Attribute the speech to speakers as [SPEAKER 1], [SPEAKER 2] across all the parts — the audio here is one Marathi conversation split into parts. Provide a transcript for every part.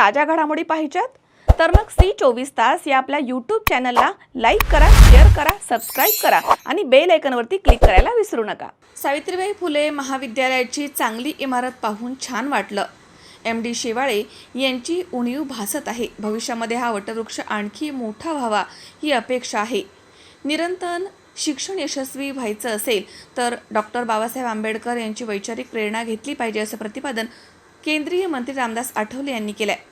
[SPEAKER 1] ताज्या घडामोडी पाहिजेत? तर मग सी चोवीस तास या आपल्या यूट्यूब चॅनलला लाईक करा शेअर करा सबस्क्राईब करा आणि बेल आयकनवरती क्लिक करायला विसरू नका. सावित्रीबाई फुले महाविद्यालयाची चांगली इमारत पाहून छान वाटलं. एम डी शेवाळे यांची उणीव भासत आहे. भविष्यामध्ये हा वटवृक्ष आणखी मोठा व्हावा ही अपेक्षा आहे. निरंतर शिक्षण यशस्वी व्हायचं असेल तर डॉक्टर बाबासाहेब आंबेडकर यांची वैचारिक प्रेरणा घेतली पाहिजे असं प्रतिपादन केंद्रीय मंत्री रामदास आठवले यांनी केलं आहे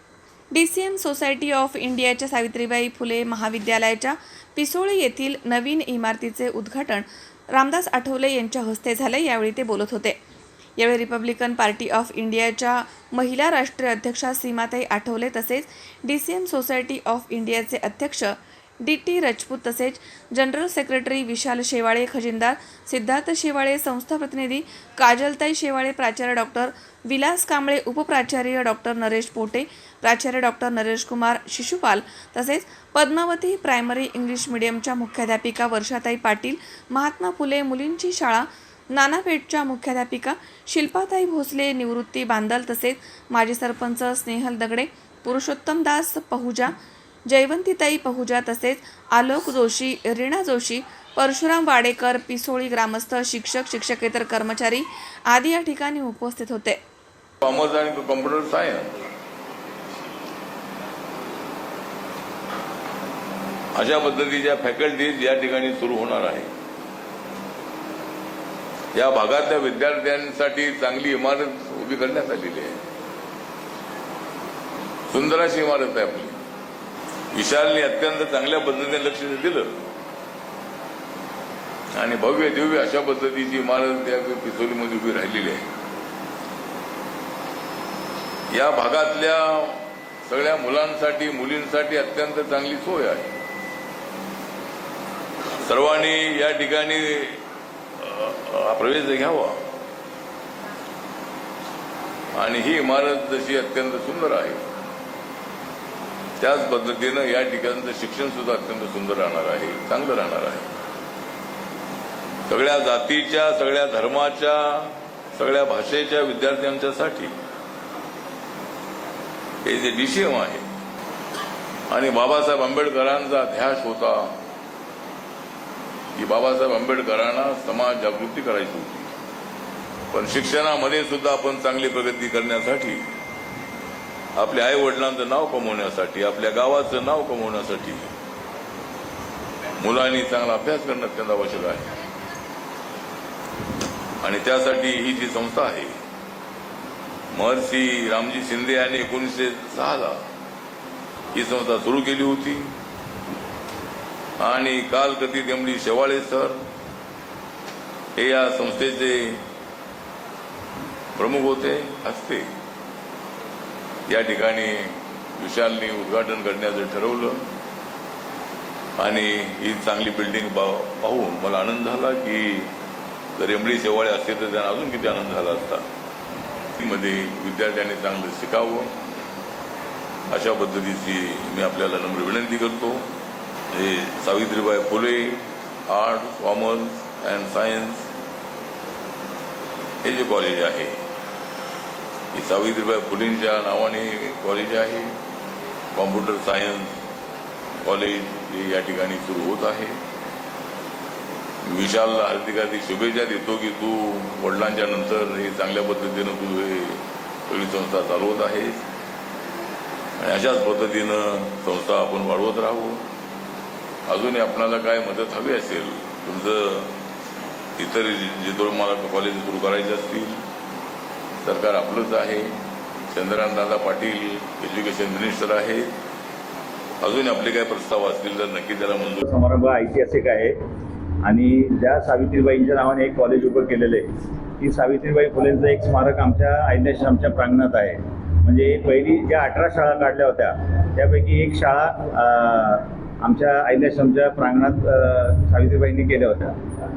[SPEAKER 1] D C M society of इंडियाच्या सावित्रीबाई फुले महाविद्यालयाच्या पिसोळी येथील नवीन इमारतीचे उद्घाटन रामदास आठवले यांच्या हस्ते झाले यावेळी ते बोलत होते. यावेळी रिपब्लिकन पार्टी ऑफ इंडियाच्या महिला राष्ट्रीय अध्यक्षा सीमाताई आठवले तसेच D C M society of इंडियाचे अध्यक्ष डी टी राजपूत तसेच जनरल सेक्रेटरी विशाल शेवाळे खजिनदार सिद्धार्थ शेवाळे संस्था प्रतिनिधी काजलताई शेवाळे प्राचार्य डॉक्टर विलास कांबळे उपप्राचार्य डॉक्टर नरेश पोटे प्राचार्य डॉक्टर नरेश कुमार शिशुपाल तसेच पद्मावती प्रायमरी इंग्लिश मिडियमच्या मुख्याध्यापिका वर्षाताई पाटील महात्मा फुले मुलींची शाळा नानापेठच्या मुख्याध्यापिका शिल्पाताई भोसले निवृत्ती बांदल तसेच माजी सरपंच स्नेहल दगडे पुरुषोत्तम दास पहुजा जयवंतीताई पहुजा तसेच आलोक जोशी रीणा जोशी परशुराम वाडेकर पिसोळी ग्रामस्थ शिक्षक शिक्षकेतर कर्मचारी आदी या ठिकाणी उपस्थित होते.
[SPEAKER 2] कॉमर्स आणि कॉम्प्युटर सायन्स अशा पद्धतीच्या फॅकल्टीज या ठिकाणी सुरू होणार आहे. या भागातल्या विद्यार्थ्यांसाठी चांगली इमारत उभी करण्यात आलेली आहे सुंदर अशी इमारत आहे आपली. विशालने अत्यंत चांगल्या पद्धतीने लक्ष दिलं. आणि भव्य दिव्य अशा पद्धतीची इमारत या पिसोलीमध्ये उभी राहिलेली आहे. या भागातल्या सगळ्या मुलांसाठी मुलींसाठी अत्यंत चांगली सोय आहे. सर्वांनी या ठिकाणी प्रवेश घ्यावा. आणि ही इमारत जशी अत्यंत सुंदर आहे त्याच पद्धतीनं या ठिकाणचं शिक्षण सुद्धा अत्यंत सुंदर राहणार आहे चांगलं राहणार आहे. सगळ्या जातीच्या सगळ्या धर्माच्या सगळ्या भाषेच्या विद्यार्थ्यांच्यासाठी हे जे डीसीएम आहे आणि बाबासाहेब आंबेडकरांचा ध्यास होता की बाबासाहेब आंबेडकरांना समाज जागृती करायची होती. पण शिक्षणामध्ये सुद्धा आपण चांगली प्रगती करण्यासाठी आपल्या आई वडिलांचं नाव कमवण्यासाठी आपल्या गावाचं नाव कमवण्यासाठी मुलांनी चांगला अभ्यास करणं अत्यंत आवश्यक आहे. आणि त्यासाठी ही जी संस्था आहे महर्षी रामजी शिंदे यांनी एकोणीसशे सहाला ही संस्था सुरू केली होती. आणि काल कधी एमडी शेवाळे सर हे या संस्थेचे प्रमुख होते असते. या ठिकाणी विशालनी उद्घाटन करण्याचं ठरवलं. आणि ही चांगली बिल्डिंग पाहून मला आनंद झाला की जर एमडी शेवाळे असते तर त्यांना अजून किती आनंद झाला असता. मध्ये विद्यार्थ्यांनी चांगलं शिकावं. अशा पद्धतीची मी आपल्याला नम्र विनंती करतो. हे Savitribai Phule art commerce and science हे जे कॉलेज आहे ही सावित्रीबाई फुलेंच्या नावाने कॉलेज आहे. कॉम्प्युटर सायन्स कॉलेज हे या ठिकाणी सुरू होत आहे. विशाल हार्दिक हार्दिक शुभेच्छा देतो की तू वडिलांच्या नंतर हे चांगल्या पद्धतीनं तू हे सगळी संस्था चालवत आहेस. आणि अशाच पद्धतीनं संस्था आपण वाढवत राहू. अजूनही आपणाला काय मदत हवी असेल तुमचं इतर जे तुम्हाला कॉलेज सुरू करायचे असतील सरकार आपलंच आहे चंद्रकांतदादा पाटील एज्युकेशन मिनिस्टर आहे अजून आपले काय प्रस्ताव असतील तर नक्की त्याला मंजूर
[SPEAKER 3] समारंभ ऐतिहासिक आहे. आणि ज्या सावित्रीबाईंच्या नावाने एक कॉलेज उभं केलेलं आहे ती सावित्रीबाई फुलेंचं एक स्मारक आमच्या आमच्या प्रांगणात आहे. म्हणजे पहिली ज्या अठरा शाळा काढल्या होत्या त्यापैकी एक शाळा आमच्या आयल्याश्रमच्या प्रांगणात सावित्रीबाईंनी केल्या होत्या.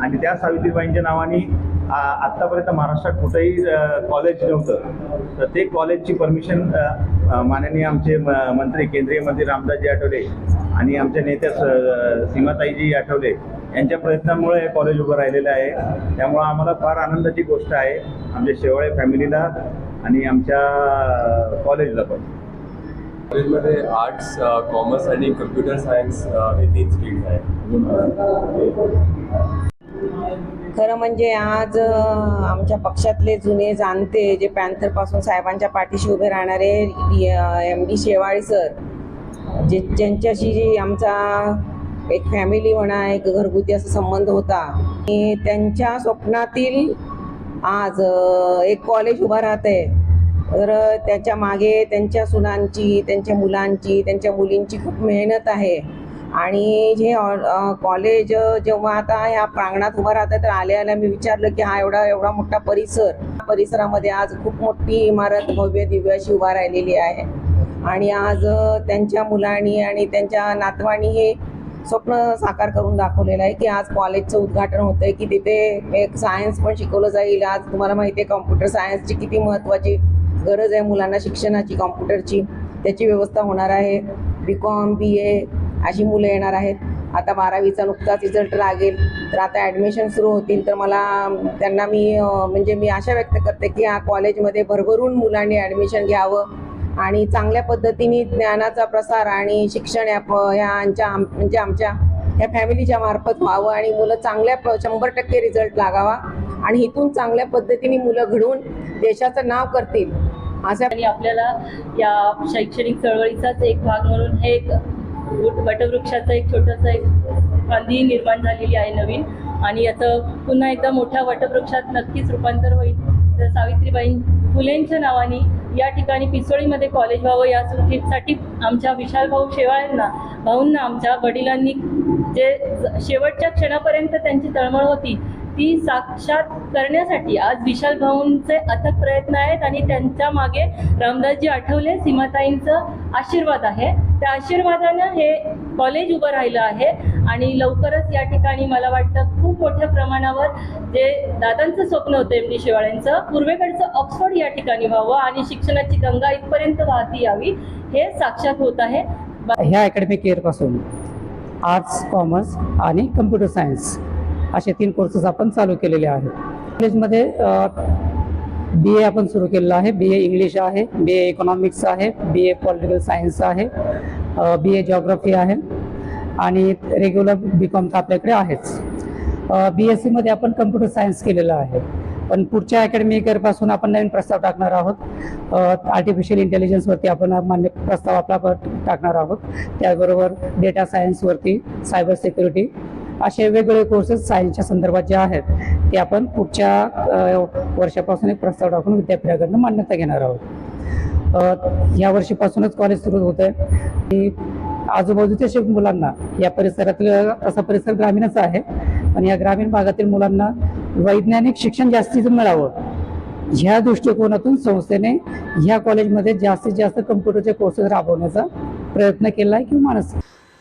[SPEAKER 3] आणि त्या सावित्रीबाईंच्या नावाने आ- आत्तापर्यंत महाराष्ट्रात कुठंही कॉलेज नव्हतं. तर ते कॉलेजची परमिशन माननीय आमचे म- मंत्री केंद्रीय मंत्री रामदासजी आठवले आणि आमच्या नेत्या सीमाताईजी आठवले यांच्या प्रयत्नामुळे हे कॉलेज उभं राहिलेलं आहे. त्यामुळं आम्हाला फार आनंदाची गोष्ट आहे. आमच्या शेवाळे फॅमिलीला आणि आमच्या कॉलेजला पण.
[SPEAKER 4] कॉलेजमध्ये आर्ट्स कॉमर्स आणि कम्प्युटर सायन्स हे तीन स्ट्रीम्स आहेत.
[SPEAKER 5] खरं म्हणजे आज आमच्या पक्षातले जुने जाणते जे पॅन्थरपासून साहेबांच्या पाठीशी उभे राहणारे एम डी शेवाळी सर जे ज्यांच्याशी जी आमचा एक फॅमिली म्हणा एक घरगुती असा संबंध होता. त्यांच्या स्वप्नातील आज एक कॉलेज उभा राहत आहे तर त्याच्यामागे त्यांच्या सुनांची त्यांच्या मुलांची त्यांच्या मुलींची खूप मेहनत आहे. आणि जे ऑ- कॉलेज जेव्हा आता ह्या प्रांगणात उभं राहतं तर आल्या आल्या मी विचारलं की हा एवढा एवढा मोठा परिसर परिसरामध्ये आज खूप मोठी इमारत भव्य दिव्य अशी उभा राहिलेली आहे. आणि आज त्यांच्या मुलांनी आणि त्यांच्या नातवानी हे स्वप्न साकार करून दाखवलेलं आहे की आज कॉलेजचं उद्घाटन होतं आहे की तिथे एक सायन्स पण शिकवलं जाईल. आज तुम्हाला माहिती आहे कॉम्प्युटर सायन्सची किती महत्त्वाची गरज आहे मुलांना शिक्षणाची कॉम्प्युटरची त्याची व्यवस्था होणार आहे. बी कॉम बी ए अशी मुलं येणार आहेत. आता बारावीचा नुकताच रिझल्ट लागेल. तर आता ॲडमिशन सुरू होतील. तर मला त्यांना मी म्हणजे मी आशा व्यक्त करते की या कॉलेजमध्ये भरभरून मुलांनी ॲडमिशन घ्यावं. आणि चांगल्या पद्धतीने ज्ञानाचा प्रसार आणि शिक्षण या प- यांच्या आम- म्हणजे आमच्या ह्या फॅमिलीच्या मार्फत व्हावं आणि मुलं चांगल्या प शंभर टक्के रिझल्ट लागावा. आणि इथून चांगल्या पद्धतीने मुलं घडवून देशाचं नाव करतील. अशा
[SPEAKER 6] आणि आपल्याला या शैक्षणिक चळवळीचाच एक भाग म्हणून हे एक वटवृक्षाचं एक छोटंसं एक फांदी निर्माण झालेली आहे नवीन. आणि याचं पुन्हा एकदा मोठ्या वटवृक्षात नक्कीच रूपांतर होईल. तर सावित्रीबाई फुलेंच्या नावाने या ठिकाणी पिसोळीमध्ये कॉलेज व्हावं या सुट्टीसाठी आमच्या विशाल भाऊ शेवाळ्यांना भाऊंना आमच्या वडिलांनी जे शेवटच्या क्षणापर्यंत त्यांची तळमळ होती ती साक्षात करण्यासाठी आज विशाल भाऊंचे अथक प्रयत्न आहेत आणि त्यांच्या मागे रामदासजी आठवले सीमाताईंचं आशीर्वाद आहे. त्या आशीर्वादानं हे कॉलेज उभं राहिलं आहे आणि लवकरच या ठिकाणी मला वाटतं खूप मोठ्या प्रमाणावर जे दादांचं स्वप्न होतं एम डी शेवाळ्यांचं पूर्वेकडचं ऑक्सफोर्ड या ठिकाणी व्हावं आणि शिक्षणाची गंगा इथपर्यंत वाहती यावी हे साक्षात होत आहे.
[SPEAKER 7] ह्या अकॅडमिक इयरपासून आर्ट्स कॉमर्स आणि कम्प्युटर सायन्स असे तीन कोर्सेस आपण चालू केलेले आहेत. कॉलेजमध्ये बी ए आपण सुरू केलेलं आहे. बी ए इंग्लिश आहे बी ए इकॉनॉमिक्स आहे बी ए पॉलिटिकल सायन्स आहे बी ए जॉग्रफी आहे आणि रेग्युलर बी कॉम तर आपल्याकडे आहेच. बी एस सीमध्ये आपण कम्प्युटर सायन्स केलेलं आहे. पण पुढच्या अकॅडमिक इयरपासून आपण नवीन प्रस्ताव टाकणार आहोत. आर्टिफिशियल इंटेलिजन्सवरती आपण मान्य प्रस्ताव आपला टाकणार आहोत. त्याचबरोबर डेटा सायन्सवरती सायबर सिक्युरिटी असे वेगवेगळे कोर्सेस सायन्सच्या संदर्भात जे आहेत ते आपण पुढच्या वर्षापासून एक प्रस्ताव टाकून विद्यापीठाकडनं मान्यता घेणार आहोत. या वर्षीपासूनच कॉलेज सुरू होत आहे आजूबाजूच्या शिक मुलांना या परिसरातील असा परिसर ग्रामीणच आहे पण या ग्रामीण भागातील मुलांना वैज्ञानिक शिक्षण जास्तीचं मिळावं ह्या दृष्टिकोनातून संस्थेने ह्या कॉलेजमध्ये जास्तीत जास्त कम्प्युटरचे कोर्सेस राबवण्याचा प्रयत्न केला आहे किंवा मानस